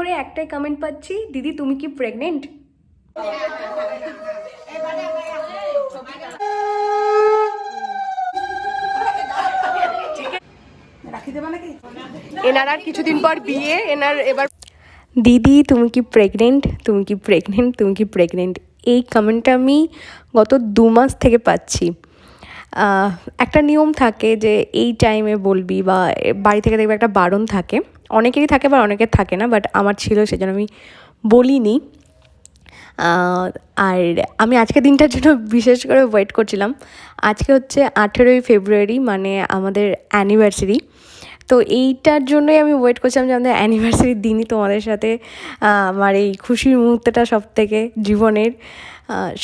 ধরে একটাই কমেন্ট পাচ্ছি দিদি তুমি কি প্রেগনেন্ট এনার আর কিছুদিন পর বিয়ে এনার এবার দিদি তুমি কি প্রেগনেন্ট তুমি কি প্রেগনেন্ট তুমি কি প্রেগনেন্ট এই কমেন্টটা আমি গত দু মাস থেকে পাচ্ছি। একটা নিয়ম থাকে যে এই টাইমে বলবি বা বাড়ি থেকে দেখবে একটা বারণ থাকে। অনেকেরই থাকে বা অনেকের থাকে না বাট আমার ছিল সেজন্য আমি বলিনি। আর আমি আজকে দিনটার জন্য বিশেষ করে ওয়েট করছিলাম। আজকে হচ্ছে আঠেরোই ফেব্রুয়ারি মানে আমাদের অ্যানিভার্সারি তো এইটার জন্যই আমি ওয়েট করছিলাম যে আমাদের অ্যানিভার্সারির দিনই তোমাদের সাথে আমার এই খুশির মুহূর্তটা সব থেকে জীবনের।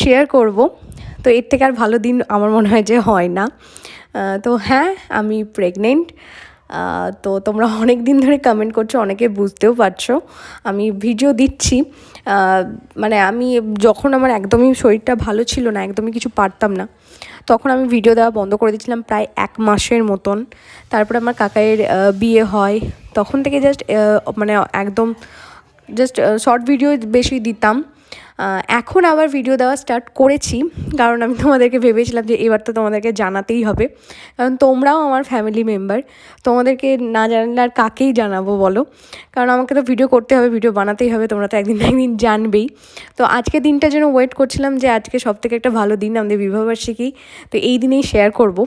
শেয়ার করব। তো এর থেকে আর ভালো দিন আমার মনে হয় যে হয় না। তো হ্যাঁ আমি প্রেগনেন্ট তো তোমরা অনেক দিন ধরে কমেন্ট করছ, অনেকে বুঝতেও পারছ। আমি ভিডিও দিচ্ছি। মানে আমি যখন আমার একদমই শরীরটা ভালো ছিল না, একদমই কিছু পারতাম না, তখন আমি ভিডিও দেওয়া বন্ধ করে দিয়েছিলাম প্রায় এক মাসের মতন। তারপরে আমার কাকাইয়ের বিয়ে হয়। তখন থেকে জাস্ট মানে একদম জাস্ট শর্ট ভিডিও বেশি দিতাম। এখন আবার ভিডিও দেওয়া স্টার্ট করেছি, কারণ আমি তোমাদেরকে ভেবেছিলাম যে এবার তো তোমাদেরকে জানাতেই হবে। কারণ তোমরাও আমার ফ্যামিলি মেম্বার তোমাদেরকে না জানালে আর কাকেই জানাব বলো? কারণ আমাকে তো ভিডিও করতে হবে ভিডিও বানাতেই হবে, তোমরা তো একদিন একদিন জানবেই। তো আজকে দিনটার জন্য ওয়েট করছিলাম যে আজকে সব থেকে একটা ভালো দিন আমাদের বিবাহবার্ষিকী, তো এই দিনেই শেয়ার করব।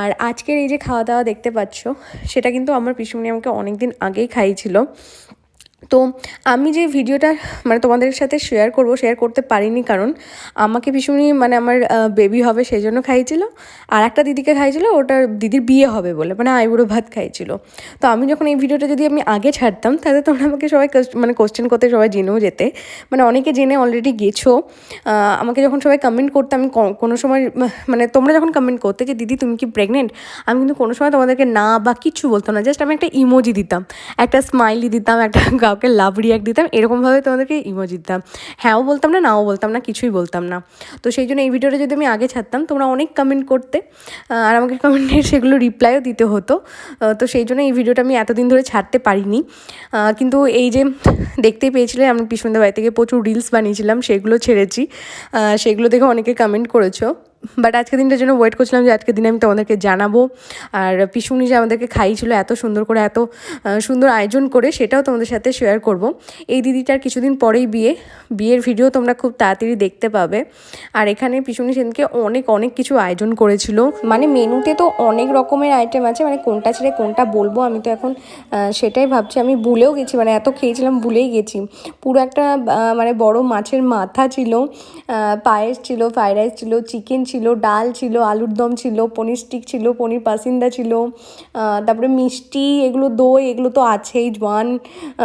আর আজকের এই যে খাওয়া দাওয়া দেখতে পাচ্ছ, সেটা কিন্তু আমার পিসুমনি আমাকে অনেক দিন আগেই খাইয়েছিল। তো আমি যে ভিডিওটা মানে তোমাদের সাথে শেয়ার করব শেয়ার করতে পারিনি কারণ আমাকে ভীষণই মানে আমার বেবি হবে সেই জন্য খাইয়েছিল। আর একটা দিদিকে খাইয়েছিল, ওটার দিদির বিয়ে হবে বলে মানে আইবুড়ো ভাত খাইয়েছিল। তো আমি যখন এই ভিডিওটা যদি আমি আগে ছাড়তাম, তাহলে তোমরা আমাকে সবাই মানে কোশ্চেন করতে সবাই জেনেও যেতে। মানে অনেকে জেনে অলরেডি গেছো। আমাকে যখন সবাই কমেন্ট করতে, আমি কোনো সময় মানে তোমরা যখন কমেন্ট করতে যে, দিদি, তুমি কি প্রেগনেন্ট আমি কিন্তু কোনো সময় তোমাদেরকে না বা কিছু বলতাম না জাস্ট আমি একটা ইমোজি দিতাম, একটা স্মাইলি দিতাম, একটা কাউকে লাভ রিয়াক্ট দিতাম, এরকমভাবে তোমাদেরকে ইমোজি দিতাম। হ্যাঁও বলতাম না, নাও বলতাম না, কিছুই বলতাম না। তো সেই জন্য এই ভিডিওটা যদি আমি আগে ছাড়তাম, তোমরা অনেক কমেন্ট করতে আর আমাকে কমেন্টের সেগুলো রিপ্লাইও দিতে হতো। তো সেই জন্য এই ভিডিওটা আমি এতদিন ধরে ছাড়তে পারিনি। কিন্তু এই যে দেখতেই পেয়েছিলে, আমি পিছনদের বাড়ি থেকে প্রচুর রিলস বানিয়েছিলাম, সেগুলো ছেড়েছি। সেগুলো দেখে অনেকে কমেন্ট করেছ। বাট আজকে দিনটার জন্য ওয়েট করছিলাম যে আজকের দিনে আমি তোমাদেরকে জানাব। আর পিসুনি যে আমাদেরকে খাইয়েছিল এত সুন্দর করে, এত সুন্দর আয়োজন করে সেটাও তোমাদের সাথে শেয়ার করব। এই দিদিটার কিছুদিন পরেই বিয়ে, বিয়ের ভিডিও তোমরা খুব তাড়াতাড়ি দেখতে পাবে। আর এখানে পিসুনি সেদিনকে অনেক অনেক কিছু আয়োজন করেছিল। মানে মেনুতে তো অনেক রকমের আইটেম আছে মানে কোনটা ছেড়ে কোনটা বলব আমি তো এখন সেটাই ভাবছি। আমি ভুলেও গেছি মানে এত খেয়েছিলাম ভুলেই গেছি। পুরো একটা মানে বড় মাছের মাথা ছিল। পায়েস ছিল ফ্রাইড রাইস ছিল চিকেন ছিল, ডাল ছিল, আলুর দম ছিল, পনির স্টিক ছিল, পনির পাসিন্দা ছিল তারপরে মিষ্টি, এগুলো দই, এগুলো তো আছেই জোয়ান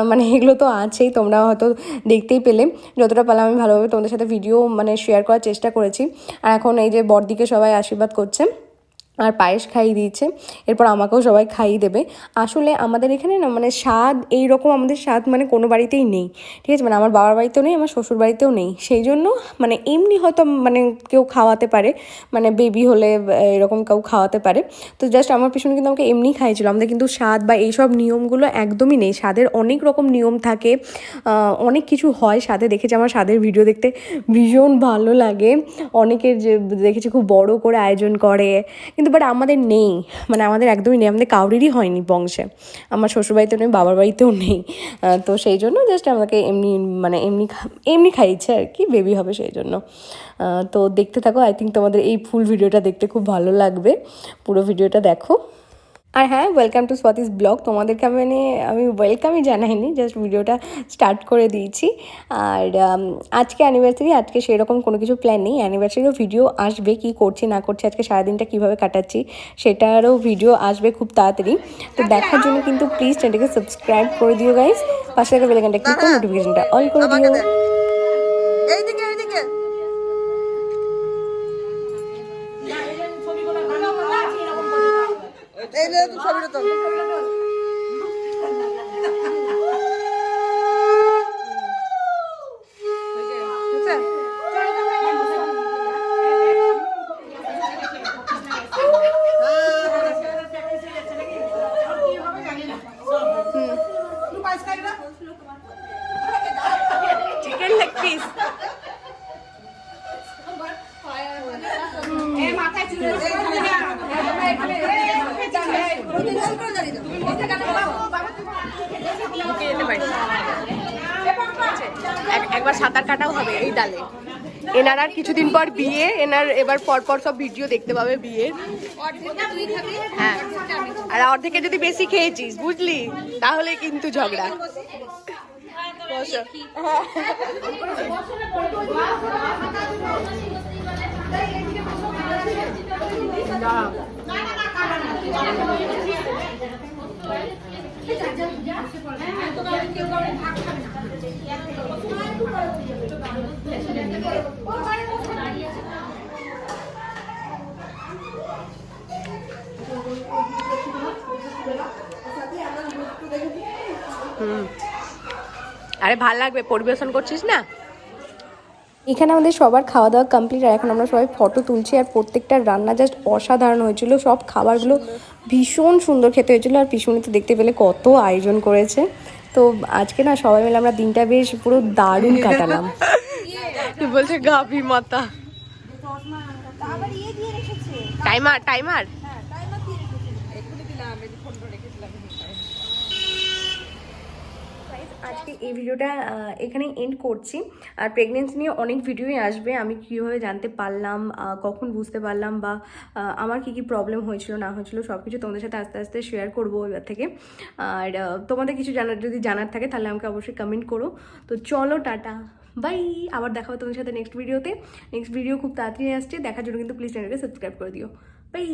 মানে এগুলো তো আছেই, তোমরা হয়তো দেখতেই পেলে। যতটা পারলাম আমি ভালোভাবে তোমাদের সাথে ভিডিও মানে শেয়ার করার চেষ্টা করেছি। আর এখন এই যে বড়দিকে সবাই আশীর্বাদ করছে। আর পায়েস খাইয়ে দিয়েছে। এরপর আমাকেও সবাই খাইয়ে দেবে। আসলে আমাদের এখানে না মানে স্বাদ এই রকম আমাদের স্বাদ মানে কোনো বাড়িতেই নেই। ঠিক আছে? মানে আমার বাবার বাড়িতেও নেই, আমার শ্বশুর বাড়িতেও নেই। সেই জন্য মানে এমনি হয়তো মানে কেউ খাওয়াতে পারে। মানে বেবি হলে এরকম কেউ খাওয়াতে পারে। তো জাস্ট আমার পিছনে কিন্তু আমাকে এমনি খাইয়েছিল। আমাদের কিন্তু স্বাদ বা এইসব নিয়মগুলো একদমই নেই। স্বাদের অনেক রকম নিয়ম থাকে। অনেক কিছু হয় স্বাদে। দেখেছি আমার স্বাদের ভিডিও দেখতে ভীষণ ভালো লাগে। অনেকের যে দেখেছি খুব বড় করে আয়োজন করে। কিন্তু বাট আমাদের নেই। মানে আমাদের একদমই নেই। আমাদের কাউরেরই হয়নি বংশে। আমার শ্বশুরবাড়িতেও নেই, বাবার বাড়িতেও নেই। তো সেই জন্য জাস্ট আমাকে এমনি মানে এমনি এমনি খাইয়েছে আর কি বেবি হবে সেই জন্য। তো দেখতে থাকো। আই থিঙ্ক তোমাদের এই ফুল ভিডিওটা দেখতে খুব ভালো লাগবে। পুরো ভিডিওটা দেখো। আর হ্যাঁ ওয়েলকাম টু স্বাতিস ব্লগ তোমাদেরকে মানে আমি ওয়েলকামই জানাইনি জাস্ট ভিডিওটা স্টার্ট করে দিয়েছি। আর আজকে অ্যানিভার্সারি আজকে সেরকম কোনো কিছু প্ল্যান নেই। অ্যানিভার্সারিও ভিডিও আসবে কি করছি না করছি আজকে সারাদিনটা কীভাবে কাটাচ্ছি সেটারও ভিডিও আসবে খুব তাড়াতাড়ি। তো দেখার জন্য কিন্তু প্লিজ চ্যানেলটাকে সাবস্ক্রাইব করে দিও গাইস পাশে থাকা বেলাকানটা ক্লিক করে নোটিফিকেশনটা অল করে দিও। নে তুই এক- একবার সাঁতার কাটাও হবে এই ডালে। এনার আর কিছুদিন পর বিয়ে, এনার এবার পর পর সব ভিডিও দেখতে পাবে বিয়ের। হ্যাঁ। আর অর্ধেকে যদি বেশি খেয়েছিস, বুঝলি? তাহলে কিন্তু ঝগড়া। বসো। আরে ভালো লাগবে পরিবেশন করছিস না? এখানে আমাদের সবার খাওয়া দাওয়া কমপ্লিট আর এখন আমরা সবাই ফটো তুলছি আর প্রত্যেকটা রান্না জাস্ট অসাধারণ হয়েছিল। সব খাবারগুলো ভীষণ সুন্দর খেতে হয়েছিল আর পিছনে তো দেখতে পেলে কত আয়োজন করেছে। তো আজকে না সবাই মিলে আমরা দিনটা বেশ পুরো দারুণ কাটালাম। বলছে গাভি মাতা। Timer timer. আজকে এই ভিডিওটা এখানে এন্ড করছি। আর প্রেগনেন্সি নিয়ে অনেক ভিডিওই আসবে। আমি কীভাবে জানতে পারলাম কখন বুঝতে পারলাম বা আমার কী কী প্রবলেম হয়েছিল, না হয়েছিল সব কিছু তোমাদের সাথে আস্তে আস্তে শেয়ার করব এবার থেকে। আর তোমাদের কিছু জানার, যদি জানার থাকে, তাহলে আমাকে অবশ্যই কমেন্ট করো। তো চলো, টাটা বাই আবার দেখা হবে তোমাদের সাথে নেক্সট ভিডিওতে নেক্সট ভিডিও খুব তাড়াতাড়ি আসছে। দেখার জন্য কিন্তু প্লিজ চ্যানেলকে সাবস্ক্রাইব করে দিও। বাই